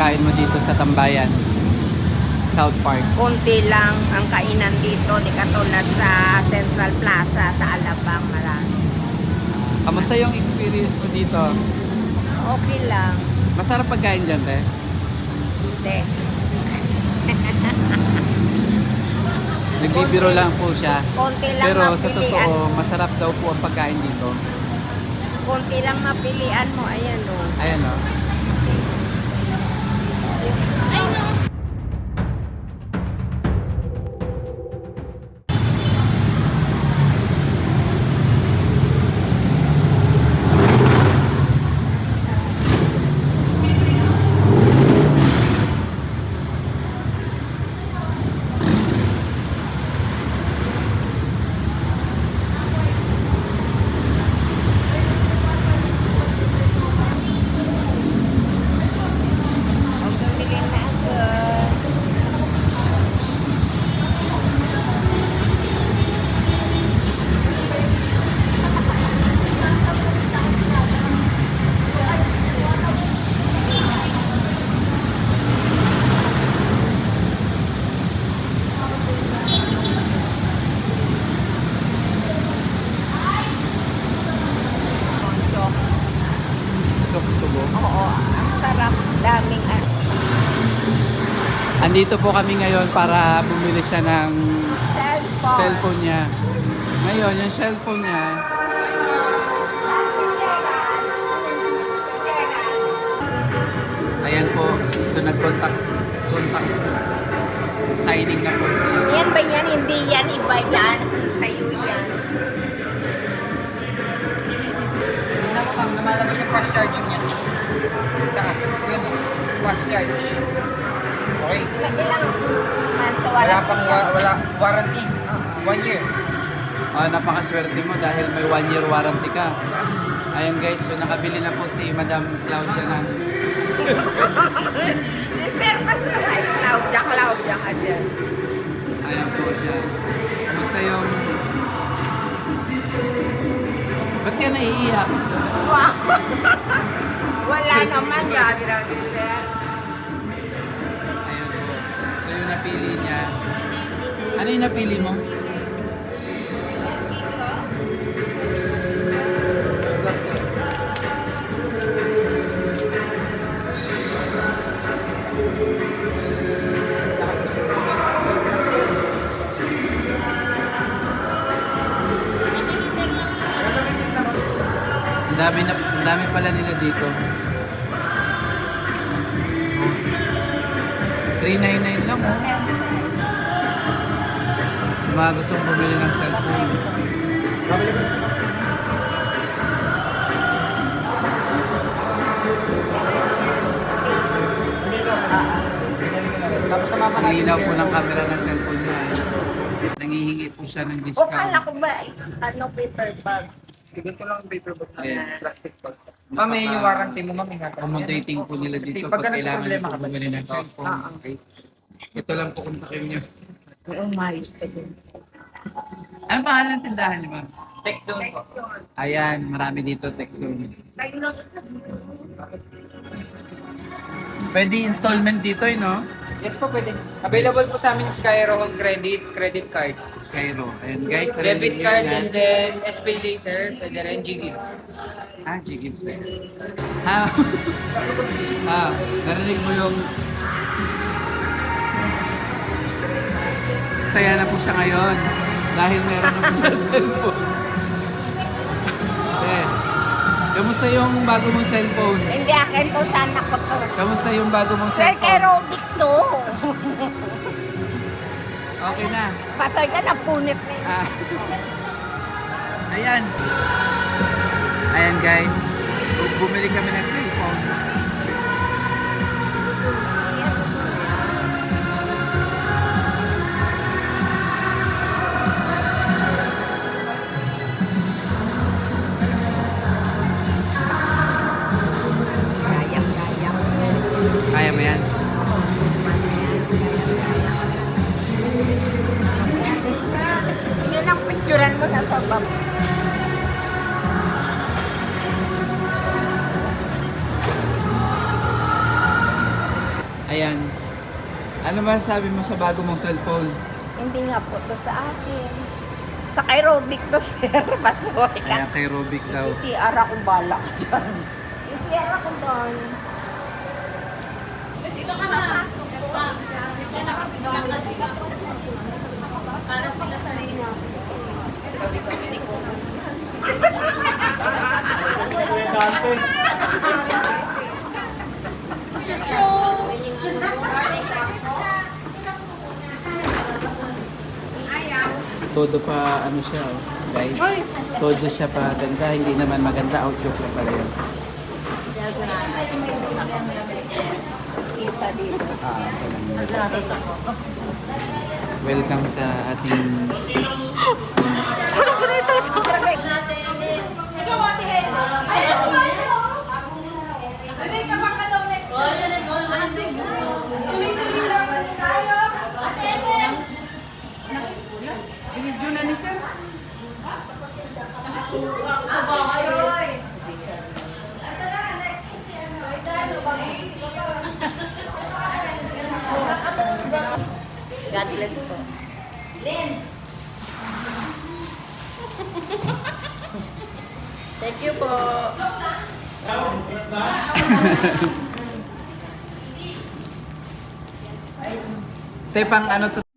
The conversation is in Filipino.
pagkain mo dito sa Tambayan? South Park. Konti lang ang kainan dito, di katulad sa Central Plaza, sa Alabang, marami. Kamusta yung experience mo dito? Okay lang. Masarap pagkain dyan, te? Hindi. Nagbibiro lang po siya. Konti lang Pero sa mapilian. totoo, masarap daw po ang pagkain dito. Konti lang mapilian mo. Ayan o. Ayan o. Andito po kami ngayon para bumili siya ng cellphone. cellphone niya. Ngayon, yung cellphone niya, ayan po, so nag-contact, contact, signing na po. Yan ba yan? Hindi yan. Iba yan. Sa'yo yan. Tingnan mo ma'am, lumalabas yung fast charging niya. Taas. Yun, fast charge. Okay. Sa Wala wala pang wa- wala warranty. One year. Ah, napakaswerte mo dahil may one year warranty ka. Ayan guys, so nakabili na po si Madam Claudia ng Si Sir, mas ay Claudia, Claudia ka dyan. Ayan po siya. Kamusta yung... Ba't ka naiiyak? Wow. Wala naman. Grabe, grabe, Sir. Ano yung napili mo? Dami, na, dami pala nila dito. 399 lang oh. Sa mga gustong bumili ng cellphone. Tapos Ang natin. linaw po ng camera ng cellphone niya. Nangihingi po siya ng O, discount. kala ko ba, ano, paper bag? Ganito lang ang paper bag. Ayan. Plastic bag. Ma'am, yun yung warranty mo, ma'am. ingatan yan. Accommodating po nila dito pag pagka kailangan nagka-problema niyo po ka, bumili ng cellphone. Ah, Okay. Ito lang po kontakin niyo. Oo, malis ka din. Ano pangalan ng tindahan niyo, ma'am? Po. Ayan, marami dito Texon. Tayo lang sa Pwede installment dito, eh, no? Yes po, pwede. Available po sa amin Skyro Credit, credit card. Cairo. Ayan, guys. Debit narinig card niyo yan. and then SPay later, pwede rin GGIF. Ah, Jiggy Flex. Ha? ha? Narinig mo yung... Kaya na po siya ngayon. Dahil meron na po siya cellphone. Eh, kamusta yung bago mong cellphone? Hindi, akin to sana ko to. Kamusta yung bago mong Sir, kay cellphone? Robic to. Okay na. Pasay ka na punit na yun. Ah. Ayan. Ayan guys. Bumili kami ng cellphone. Ano masasabi mo sa bago mong cellphone? Hindi nga po to sa akin. Sa aerobic to, sir. Pasoy Kaya ka. kay Robic daw. CCR akong bala ka dyan. CCR ako doon. Todo pa ano siya, oh, guys. Todo siya pa ganda, hindi naman maganda. Outlook lang pala yun. Ah. Welcome sa ating God bless po. Thank you po. Te, pang ano to?